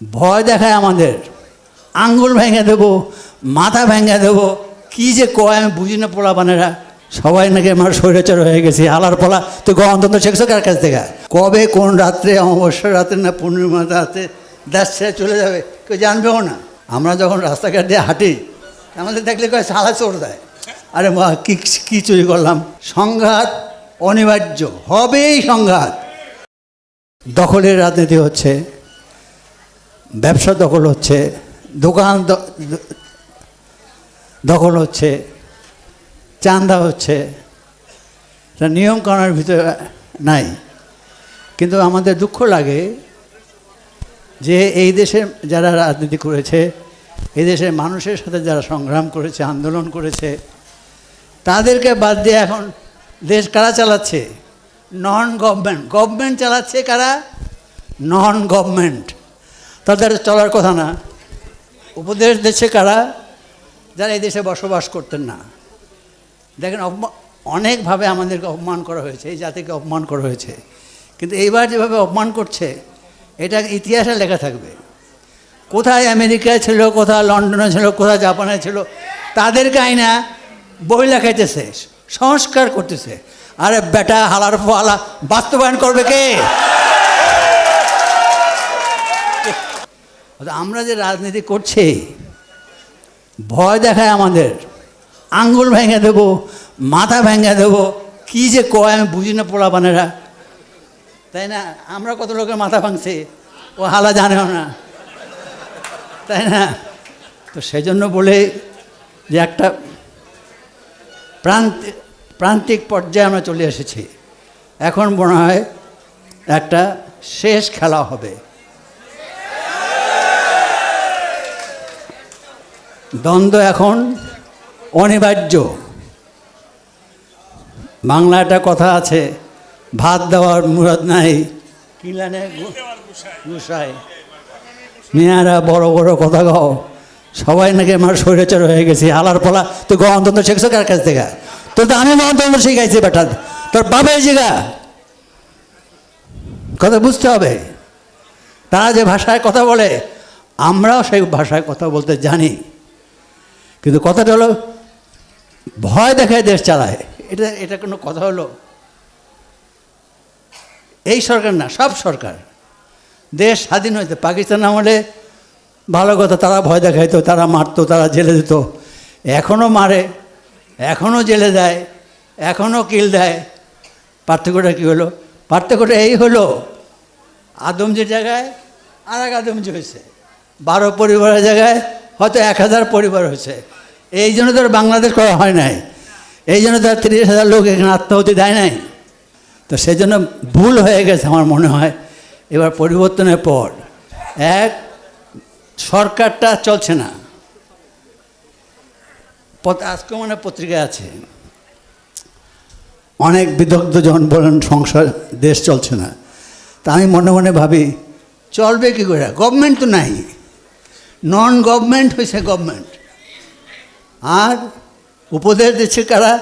ভয় দেখায় আমাদের। আঙ্গুল ভেঙে দেবো, মাথা ভেঙে দেবো। কি যে কয় আমি বুঝি না পোলাপানেরা সবাই নাকি আমার স্বৈরাচার হয়ে গেছি। আলার পলা, তুই গণতন্ত্র শিখছো কার কাছ থেকে? কবে কোন রাত্রে, অমাবস্যা রাত্রে না পূর্ণিমা রাতে দেশ ছেড়ে চলে যাবে, কেউ জানবেও না। আমরা যখন রাস্তাঘাট দিয়ে হাঁটি, আমাদের দেখলে কয় সালা চোর দেয়। আরে মা, কী কী চুরি করলাম? সংঘাত অনিবার্য, হবেই সংঘাত। দখলের রাজনীতি হচ্ছে। ব্যবসা দখল হচ্ছে, দোকান দখল হচ্ছে চান্দা হচ্ছে। নিয়ম কানুনের ভিতরে নাই। কিন্তু আমাদের দুঃখ লাগে যে এই দেশের যারা রাজনীতি করেছে, এই দেশের মানুষের সাথে যারা সংগ্রাম করেছে, আন্দোলন করেছে, তাদেরকে বাদ দিয়ে এখন দেশ কারা চালাচ্ছে? নন গভর্নমেন্ট গভর্নমেন্ট চালাচ্ছে কারা? নন গভর্নমেন্ট তাদের চলার কথা না। উপদেশ দিচ্ছে কারা? যারা এই দেশে বসবাস করতেন না। দেখেন, অপমা- অনেকভাবে আমাদেরকে অপমান করা হয়েছে, এই জাতিকে অপমান করা হয়েছে। কিন্তু এইবার যেভাবে অপমান করছে, এটা ইতিহাসে লেখা থাকবে। কোথায় আমেরিকায় ছিল, কোথায় লন্ডনে ছিল, কোথায় জাপানে ছিল তাদেরকে আইনা বই লেখাইতেছে, সংস্কার করতেছে। আরে বেটা, হালার ফালা বাস্তবায়ন করবে কে? আমরা যে রাজনীতি করছি, ভয় দেখায় আমাদের। আঙ্গুল ভেঙে দেবো, মাথা ভেঙে দেবো, কি যে কয় আমি বুঝি না পোলা বানেরা তাই না? আমরা কত লোকের মাথা ভাঙছি, ও হালা জানেও না। তাই না? তো সেজন্য বলে যে একটা প্রান্তিক প্রান্তিক পর্যায়ে আমরা চলে এসেছি। এখন মনে হয় একটা শেষ খেলা হবে। দ্বন্দ্ব এখন অনিবার্য। বাংলা একটা কথা আছে, ভাত দেওয়ার মুরাদ নাই। কিলানে গুসাই। মেয়ারা বড় বড় কথা গাও সবাই নাকি আমার স্বৈরাচার হয়ে গেছি। আলার পলা তুই গণতন্ত্র শিখছো কার কাছ থেকে? তো আমি গণতন্ত্র শিখাইছি বেটা। তোর বাবার জিগা কথা বুঝতে হবে। তারা যে ভাষায় কথা বলে, আমরাও সেই ভাষায় কথা বলতে জানি। কিন্তু কথাটা হলো ভয় দেখায় দেশ চালায়। এটা এটা কোনো কথা হলো? এই সরকার না সব সরকার। দেশ স্বাধীন হয়েছে। পাকিস্তান আমলে ভালো কথা তারা ভয় দেখাইতো তারা মারতো তারা জেলে দিত। এখনও মারে এখনও জেলে দেয় এখনও কিল দেয়। পার্থক্যটা কী হলো? পার্থক্যটা এই হলো আদমজির জায়গায় আর এক আদমজি হয়েছে। বারো পরিবারের জায়গায় হয়তো এক হাজার পরিবার হয়েছে। এই জন্য তো বাংলাদেশ করা হয় নাই। এই জন্য তো তিরিশ হাজার লোক এখানে আত্মাহুতি দেয় নাই। তো সেই জন্য ভুল হয়ে গেছে আমার মনে হয়। এবার পরিবর্তনের পর এক, সরকারটা চলছে না। আজকে মানে পত্রিকায় আছে। অনেক বিদগ্ধ জন বলেন সংসার, দেশ চলছে না। তা আমি মনে মনে ভাবি, চলবে কী করে? গভর্নমেন্ট তো নাই। নন গভর্নমেন্ট হয়েছে গভর্নমেন্ট। আর উপদেশ দিচ্ছে কারা?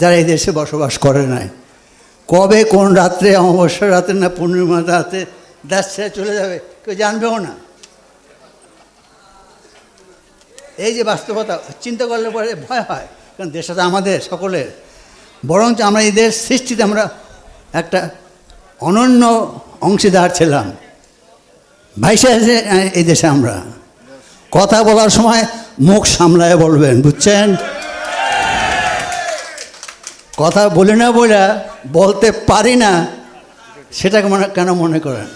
যারা এই দেশে বসবাস করে নাই। কবে কোন রাত্রে, অমাবস্যা রাতে না পূর্ণিমা রাতে দেশ চলে যাবে, কেউ জানবেও না। এই যে বাস্তবতা, চিন্তা করলে পরে ভয় হয়, কারণ দেশটা তো আমাদের সকলের। বরঞ্চ আমরা এই দেশ সৃষ্টিতে আমরা একটা অনন্য অংশীদার ছিলাম। ভাইসে এই দেশে আমরা। কথা বলার সময় মুখ সামলায় বলবেন, বুঝছেন? কথা বলি না বলে বলতে পারি না, সেটাকে মনে কেন মনে করেন?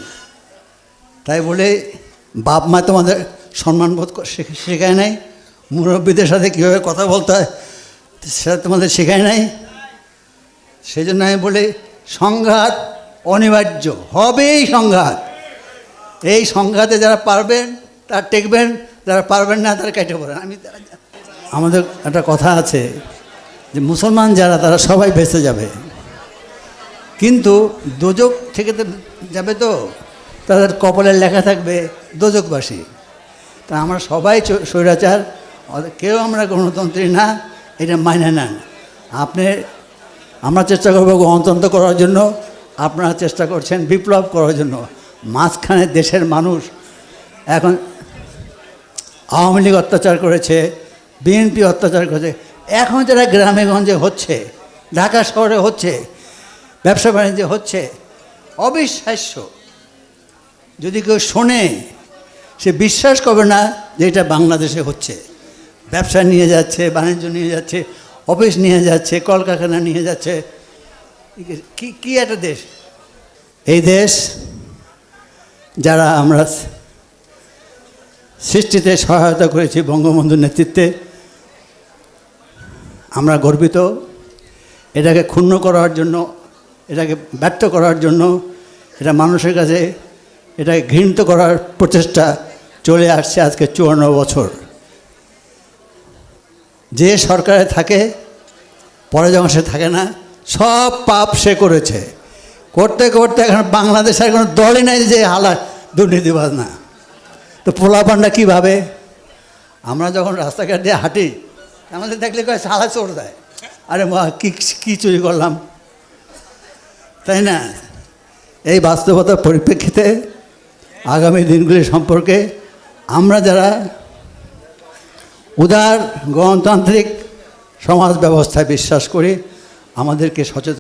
তাই বলে বাপ মা তোমাদের সম্মানবোধ শেখায় নাই? মুরব্বীদের সাথে কীভাবে কথা বলতে হয়, সেটা তোমাদের শেখায় নাই? সেই জন্য আমি বলি, সংঘাত অনিবার্য, হবেই সংঘাত। এই সংঘাতে যারা পারবেন, তারা টেকবেন। যারা পারবেন না, তারা কেটে পড়েন। আমি আমাদের একটা কথা আছে যে, মুসলমান যারা, তারা সবাই বেঁচে যাবে। কিন্তু দোজক থেকে যাবে তো। তাদের কপালের লেখা থাকবে, দোজকবাসী। তা আমরা সবাই স্বৈরাচার কেউ আমরা গণতন্ত্রী না, এটা মাইনে নেন আপনি, আমরা চেষ্টা করব গণতন্ত্র করার জন্য, আপনারা চেষ্টা করছেন বিপ্লব করার জন্য। মাঝখানে দেশের মানুষ এখন আওয়ামী লীগ অত্যাচার করেছে, বিএনপি অত্যাচার করেছে। এখন যারা গ্রামে গঞ্জে হচ্ছে, ঢাকা শহরে হচ্ছে, ব্যবসা বাণিজ্য হচ্ছে, অবিশ্বাস্য। যদি কেউ শোনে, সে বিশ্বাস করবে না যে এটা বাংলাদেশে হচ্ছে। ব্যবসা নিয়ে যাচ্ছে, বাণিজ্য নিয়ে যাচ্ছে, অফিস নিয়ে যাচ্ছে, কলকারখানা নিয়ে যাচ্ছে। কি, কী একটা দেশ? এই দেশ যারা আমরা সৃষ্টিতে সহায়তা করেছি বঙ্গবন্ধুর নেতৃত্বে। আমরা গর্বিত। এটাকে ক্ষুণ্ণ করার জন্য, এটাকে ব্যর্থ করার জন্য, এটা মানুষের কাছে, এটাকে ঘৃণিত করার প্রচেষ্টা চলে আসছে আজকে চুয়ান্ন বছর। যে সরকারে থাকে, পরে যখন সে থাকে না, সব পাপ সে করেছে। করতে করতে এখন বাংলাদেশের কোনো দলই নাই যে হালা দুর্নীতিবাজ না। তো পোলাপানটা কীভাবে আমরা যখন রাস্তাঘাট দিয়ে হাঁটি, আমাদের দেখলে কয় সালা চোর দেয়। আরে মা, কী কী চুরি করলাম? তাই না? এই বাস্তবতার পরিপ্রেক্ষিতে আগামী দিনগুলি সম্পর্কে আমরা যারা উদার, গণতান্ত্রিক সমাজ ব্যবস্থায় বিশ্বাস করি, আমাদেরকে সচেতন